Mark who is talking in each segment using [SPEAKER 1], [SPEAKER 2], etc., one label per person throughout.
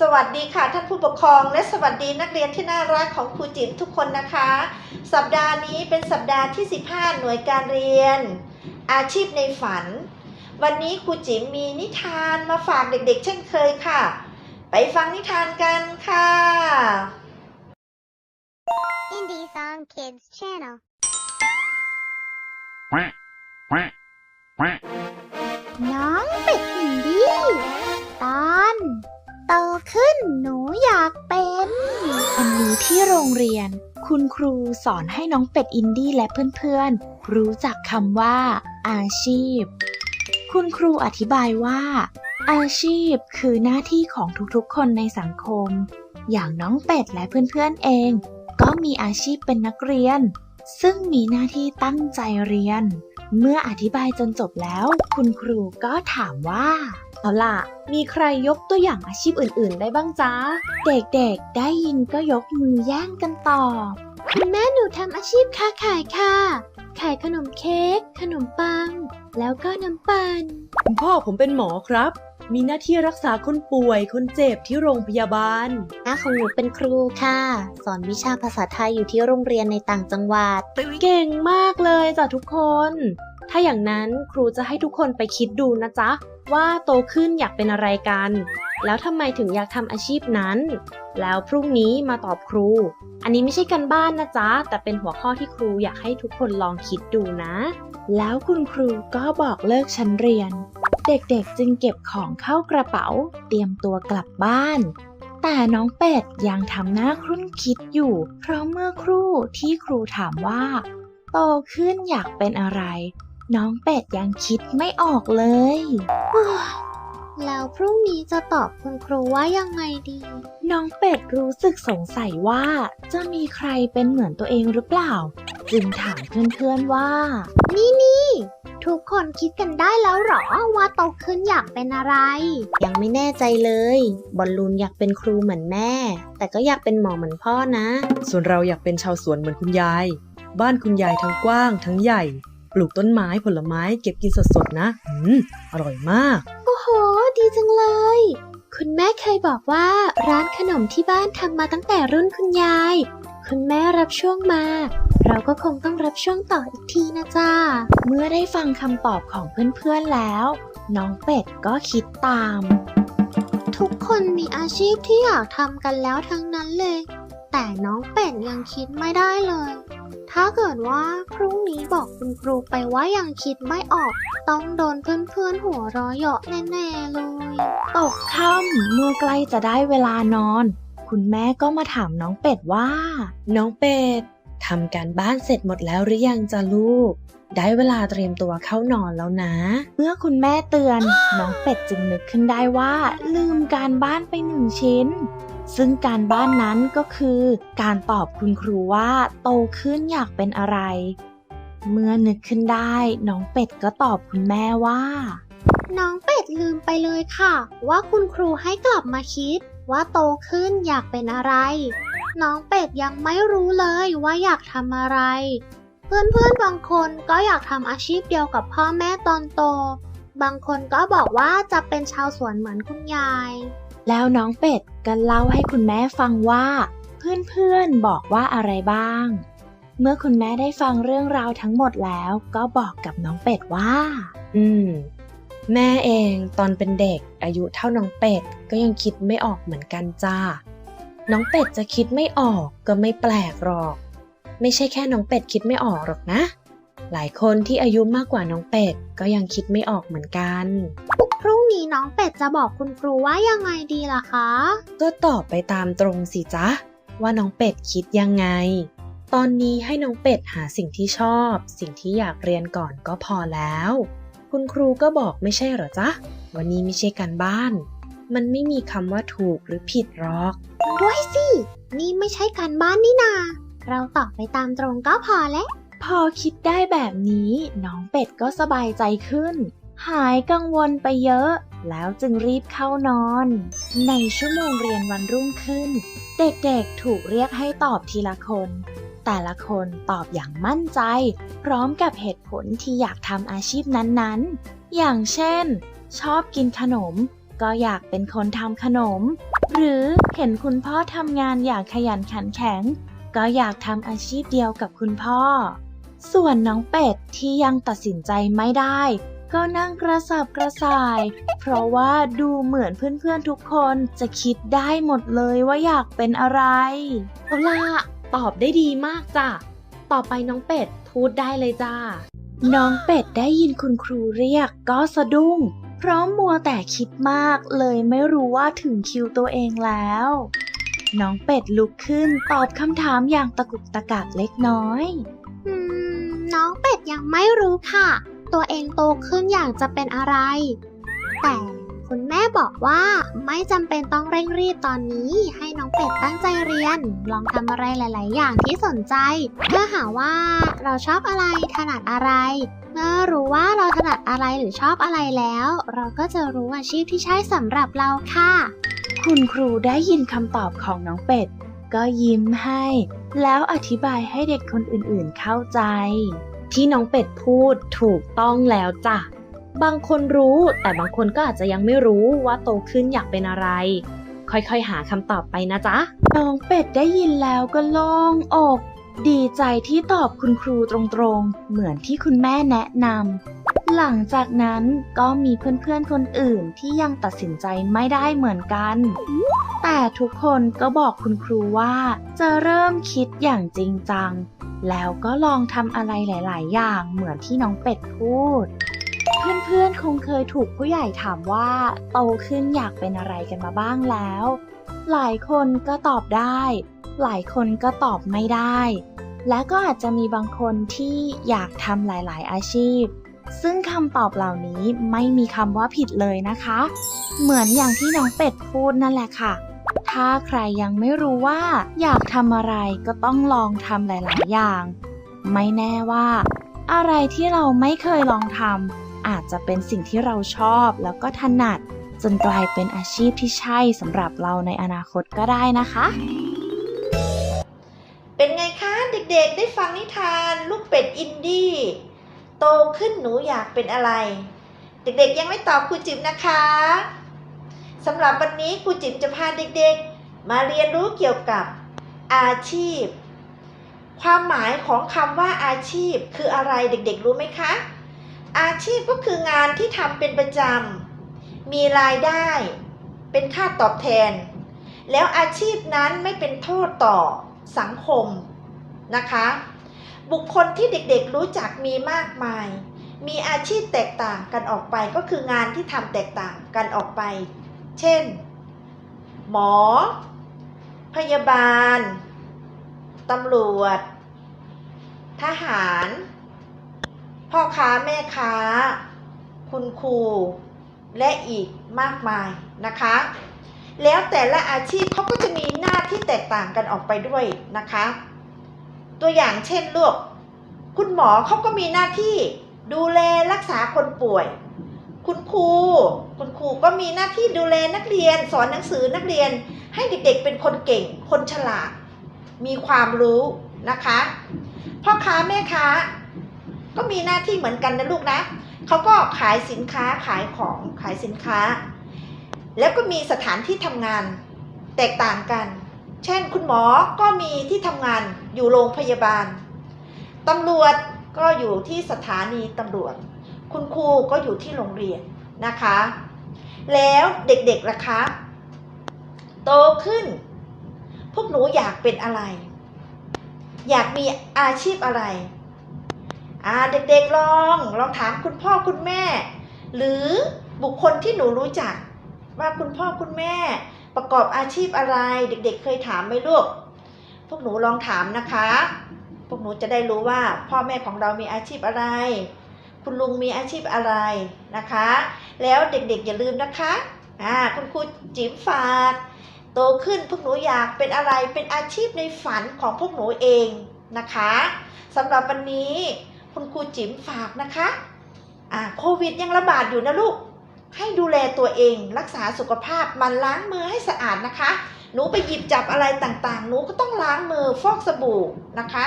[SPEAKER 1] สวัสดีค่ะท่านผู้ปกครอง และสวัสดีนักเรียนที่น่ารักของครูจิ๋มทุกคนนะคะ สัปดาห์นี้เป็นสัปดาห์ที่ 15 หน่วยการเรียน อาชีพในฝัน วันนี้ครูจิ๋มมีนิทานมาฝากเด็กๆ เช่นเคยค่ะ ไปฟังนิทานกันค่ะ
[SPEAKER 2] Indie Song Kids Channel. ขึ้นหนูอยากเป็น
[SPEAKER 3] วันนี้ที่โรงเรียน คุณครูสอนให้น้องเป็ดอินดี้และเพื่อนๆ รู้จักคำว่า อาชีพ คุณครูอธิบายว่า อาชีพคือหน้าที่ของทุกๆคนในสังคม อย่างน้องเป็ดและเพื่อนๆเอง ก็มีอาชีพเป็นนักเรียน ซึ่งมีหน้าที่ตั้งใจเรียน เมื่ออธิบายจนจบแล้ว คุณครูก็ถามว่า เอาล่ะ มีใครยกตัวอย่างอาชีพอื่น ๆ ได้บ้างจ๊ะ เด็กๆ ได้ยินก็ยกมือแย่งกันตอบ
[SPEAKER 2] คุณแม่หนูทำอาชีพค้าขายค่ะ ขายขนมเค้ก ขนมปัง แล้วก็น้ำปั่น
[SPEAKER 4] คุณพ่อผมเป็นหมอครับ มีหน้าที่รักษาคนป่วย คนเจ็บที่โรงพยาบาล
[SPEAKER 3] น้าของหนูเป็นครูค่ะ สอนวิชาภาษาไทยอยู่ที่โรงเรียนในต่างจังหวัด
[SPEAKER 4] เก่งมากเลยจ้ะทุกคน ถ้าอย่างนั้นครูจะให้ทุกคนไปคิดดูนะจ๊ะ ว่าโตขึ้นอยากเป็นอะไรกัน แล้วทำไมถึงอยากทำอาชีพนั้น แล้วพรุ่งนี้มาตอบครู อันนี้ไม่ใช่กันบ้านนะจ๊ะ แต่เป็นหัวข้อที่ครูอยากให้ทุกคนลองคิดดูนะ
[SPEAKER 3] แล้วคุณครูก็บอกเลิกชั้นเรียน เด็กๆจึงเก็บของเข้ากระเป๋า เตรียมตัวกลับบ้านแต่น้องเป็ดยังทำหน้าครุ่นคิดอยู่ เพราะเมื่อครู่ที่ครูถามว่า โตขึ้นอยากเป็นอะไร น้องเป็ดยังคิดไม่ออกเลย
[SPEAKER 2] แล้วพรุ่งนี้จะตอบคุณครูว่ายังไงดี
[SPEAKER 3] น้องเป็ดรู้สึกสงสัยว่าจะมีใครเป็นเหมือนตัวเองหรือเปล่า จึงถามเพื่อนๆว่า
[SPEAKER 2] นี่นี่ทุกคนคิดกันได้แล้วเหรอว่าโตขึ้นอยากเป็นอะไร
[SPEAKER 3] ยังไม่แน่ใจเลย บอลลูนอยากเป็นครูเหมือนแม่ แต่ก็อยากเป็นหมอเหมือนพ่อนะ
[SPEAKER 4] ส่วนเราอยากเป็นชาวสวนเหมือนคุณยาย บ้านคุณยายทั้งกว้างทั้งใหญ่ ปลูกต้นไม้ผลไม้เก็บกินสดๆนะ อืม อร่อยมาก
[SPEAKER 2] โอ้โห ดีจังเลย คุณแม่เคยบอกว่าร้านขนมที่บ้านทำมาตั้งแต่รุ่นคุณยาย คุณแม่รับช่วงมา เราก็คงต้องรับช่วงต่ออีกทีนะจ้า
[SPEAKER 3] เมื่อได้ฟังคำตอบของเพื่อนๆแล้ว น้องเป็ดก็คิดตาม
[SPEAKER 2] ทุกคนมีอาชีพที่อยากทำกันแล้วทั้งนั้นเลย แต่น้องเป็ดยังคิดไม่ได้เลย ถ้าเกิดว่าพรุ่งนี้บอกคุณครูไปว่ายังคิดไม่ออก ต้องโดนเพื่อนๆหัวเร้อยเยาะแน่ๆเลย
[SPEAKER 3] ตกค่ำเมื่อใกล้จะได้เวลานอน คุณแม่ก็มาถามน้องเป็ดว่า
[SPEAKER 4] น้องเป็ดทำการบ้านเสร็จหมดแล้วหรือยังจ้ะลูก ได้เวลาเตรียมตัวเข้านอนแล้วนะ
[SPEAKER 3] เมื่อคุณแม่เตือน น้องเป็ดจึงนึกขึ้นได้ว่า ลืมการบ้านไปหนึ่งชิ้น ซึ่งการบ้านนั้นก็คือ การตอบคุณครูว่าโตขึ้นอยากเป็นอะไร เมื่อนึกขึ้นได้น้องเป็ดก็ตอบคุณแม่ว่า
[SPEAKER 2] น้องเป็ดลืมไปเลยค่ะ ว่าคุณครูให้กลับมาคิด ว่าโตขึ้นอยากเป็นอะไร น้องเป็ดยังไม่รู้เลยว่าอยากทำอะไร เพื่อนๆบางคนก็อยากทำอาชีพเดียวกับพ่อแม่ตอนโต บางคนก็บอกว่าจะเป็นชาวสวนเหมือนคุณยาย
[SPEAKER 3] แล้วน้องเป็ดก็เล่าให้คุณแม่ฟังว่า เพื่อนๆบอกว่าอะไรบ้าง เมื่อคุณแม่ได้ฟังเรื่องราวทั้งหมดแล้วก็บอกกับน้องเป็ดว่า
[SPEAKER 4] อืม แม่เองตอนเป็นเด็ก อายุเท่าน้องเป็ดก็ยังคิดไม่ออกเหมือนกันจ้า น้องเป็ดจะคิดไม่ออกก็ไม่แปลกหรอก ไม่ใช่แค่น้องเป็ดคิดไม่ออกหรอกนะ หลายคนที่อายุมากกว่าน้องเป็ดก็ยังคิดไม่ออกเหมือนกัน
[SPEAKER 2] พรุ่งนี้น้องเป็ดจะบอกคุณครูว่ายังไงดีล่ะคะ
[SPEAKER 4] ก็ตอบไปตามตรงสิจ๊ะ ว่าน้องเป็ดคิดยังไง ตอนนี้ให้น้องเป็ดหาสิ่งที่ชอบ สิ่งที่อยากเรียนก่อนก็พอแล้ว คุณครูก็บอกไม่ใช่เหรอจ๊ะ วันนี้ไม่ใช่การบ้าน มันไม่มีคำว่าถูกหรือผิดหรอก
[SPEAKER 2] ด้วยสิ นี่ไม่ใช่การบ้านนี่นา เราตอบไปตามตรงก็พอแล้ว
[SPEAKER 3] พอคิดได้แบบนี้ น้องเป็ดก็สบายใจขึ้น หายกังวลไปเยอะ แล้วจึงรีบเข้านอน ในชั่วโมงเรียนวันรุ่งขึ้น เด็กๆถูกเรียกให้ตอบทีละคน แต่ละคนตอบอย่างมั่นใจ พร้อมกับเหตุผลที่อยากทำอาชีพนั้นๆ อย่างเช่น ชอบกินขนม ก็อยากเป็นคนทำขนม หรือเห็นคุณพ่อทำงานอย่างขยันขันแข็ง ก็อยากทำอาชีพเดียวกับคุณพ่อ ส่วนน้องเป็ดที่ยังตัดสินใจไม่ได้ ก็นั่งกระสับกระส่าย เพราะว่าดูเหมือนเพื่อนๆทุกคนจะคิดได้หมดเลยว่าอยากเป็นอะไร
[SPEAKER 4] เอาล่ะตอบได้ดีมากจ้ะ ต่อไปน้องเป็ดพูดได้เลยจ้า
[SPEAKER 3] น้องเป็ดได้ยินคุณครูเรียกก็สะดุ้ง เพราะมัวแต่คิดมากเลยไม่รู้ว่าถึงคิวตัวเองแล้ว น้องเป็ดลุกขึ้นตอบคำถามอย่างตะกุกตะกักเล็กน้อย
[SPEAKER 2] อืม น้องเป็ดยังไม่รู้ค่ะ ตัวเองโตขึ้นอยากจะเป็นอะไร แต่คุณแม่บอกว่าไม่จำเป็นต้องเร่งรีบตอนนี้ ให้น้องเป็ดตั้งใจเรียน ลองทำอะไรหลาย ๆ อย่างที่สนใจ เพื่อหาว่าเราชอบอะไรถนัดอะไร เมื่อรู้ว่าเราถนัดอะไรหรือชอบอะไรแล้ว เราก็จะรู้อาชีพที่ใช่สำหรับเราค่ะ
[SPEAKER 3] คุณครูได้ยินคำตอบของน้องเป็ด ก็ยิ้มให้ แล้วอธิบายให้เด็กคนอื่น ๆ เข้าใจ
[SPEAKER 4] ที่น้องเป็ดพูดถูกต้องแล้วจ้ะ บางคนรู้แต่บางคนก็อาจจะยังไม่รู้ว่าโตขึ้นอยากเป็นอะไร ค่อยๆหาคำตอบไปนะจ๊ะ
[SPEAKER 3] น้องเป็ดได้ยินแล้วก็โล่งอก ดีใจที่ตอบคุณครูตรงๆ เหมือนที่คุณแม่แนะนำ หลังจากนั้นก็มีเพื่อนๆคนอื่นที่ยังตัดสินใจไม่ได้เหมือนกัน แต่ทุกคนก็บอกคุณครูว่าจะเริ่มคิดอย่างจริงจัง แล้วก็ลองทำอะไรหลาย ๆ อย่างเหมือนที่น้องเป็ดพูด เพื่อนๆ คงเคยถูกผู้ใหญ่ถามว่า โตขึ้นอยากเป็นอะไรกันมาบ้างแล้ว หลายคนก็ตอบได้ หลายคนก็ตอบไม่ได้ และก็อาจจะมีบางคนที่อยากทำหลาย ๆ อาชีพ ซึ่งคำตอบเหล่านี้ไม่มีคำว่าผิดเลยนะคะ เหมือนอย่างที่น้องเป็ดพูดนั่นแหละค่ะ ถ้าใครยังไม่รู้ว่าอยากทำอะไรก็ต้องลองทำหลาย ๆ อย่าง ไม่แน่ว่า อะไรที่เราไม่เคยลองทำอาจจะเป็นสิ่งที่เราชอบแล้วก็ถนัด จนกลายเป็นอาชีพที่ใช่สำหรับเราในอนาคตก็ได้นะคะ
[SPEAKER 1] เป็นไงคะเด็ก ๆ ได้ฟังนิทานลูกเป็ดอินดี้โตขึ้นหนูอยากเป็นอะไร เด็ก ๆ ยังไม่ตอบครูจิ๋มนะคะ สำหรับวันนี้ครูจิ๋มจะพาเด็กๆ มาเรียนรู้เกี่ยวกับอาชีพ ความหมายของคำว่าอาชีพคืออะไรเด็กๆรู้ไหมคะ อาชีพก็คืองานที่ทำเป็นประจำ มีรายได้ เป็นค่าตอบแทน แล้วอาชีพนั้นไม่เป็นโทษต่อสังคมนะคะ บุคคลที่เด็กๆรู้จักมีมากมาย มีอาชีพแตกต่างกันออกไปก็คืองานที่ทำแตกต่างกันออกไป เช่น หมอ พยาบาล ตำรวจ ทหาร พ่อค้าแม่ค้า คุณครู และอีกมากมายนะคะ แล้วแต่ละอาชีพเขาก็จะมีหน้าที่แตกต่างกันออกไปด้วยนะคะ ตัวอย่างเช่นลูกคุณหมอเขาก็มีหน้าที่ดูแลรักษาคนป่วย คุณครู คุณครูก็มีหน้าที่ดูแลนักเรียน สอนหนังสือนักเรียน ให้เด็กๆเป็นคนเก่ง คนฉลาด มีความรู้นะคะ พ่อค้าแม่ค้า ก็มีหน้าที่เหมือนกันนะลูกนะเขาก็ขายสินค้าขายของขายสินค้า แล้วก็มีสถานที่ทำงานแตกต่างกัน เช่น คุณหมอก็มีที่ทำงานอยู่โรงพยาบาลตำรวจก็อยู่ที่สถานีตำรวจ คุณครูก็อยู่ที่โรงเรียนนะคะ แล้วเด็กๆล่ะคะ โตขึ้น พวกหนูอยากเป็นอะไร อยากมีอาชีพอะไรอ่าเด็กๆลองลองถามคุณพ่อคุณแม่ หรือบุคคลที่หนูรู้จัก ว่าคุณพ่อคุณแม่ประกอบอาชีพอะไร เด็กๆเคยถามไหมลูกพวกหนูลองถามนะคะ พวกหนูจะได้รู้ว่าพ่อแม่ของเรามีอาชีพอะไร คุณลุงมีอาชีพอะไรนะคะ แล้วเด็กๆอย่าลืมนะคะอ่าคุณครูจิ๋มฝากโตขึ้นพวกหนูอยากเป็นอะไรเป็นอาชีพในฝันของพวกหนูเองนะคะสำหรับวันนี้คุณครูจิ๋มฝากนะคะอ่าโควิดยังระบาดอยู่นะลูก ให้ดูแลตัวเอง รักษาสุขภาพมันล้างมือให้สะอาดนะคะ หนูไปหยิบจับอะไรต่างๆ หนูก็ต้องล้างมือฟอกสบู่นะคะ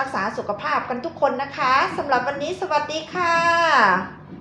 [SPEAKER 1] รักษาสุขภาพกันทุกคนนะคะสำหรับวันนี้สวัสดีค่ะ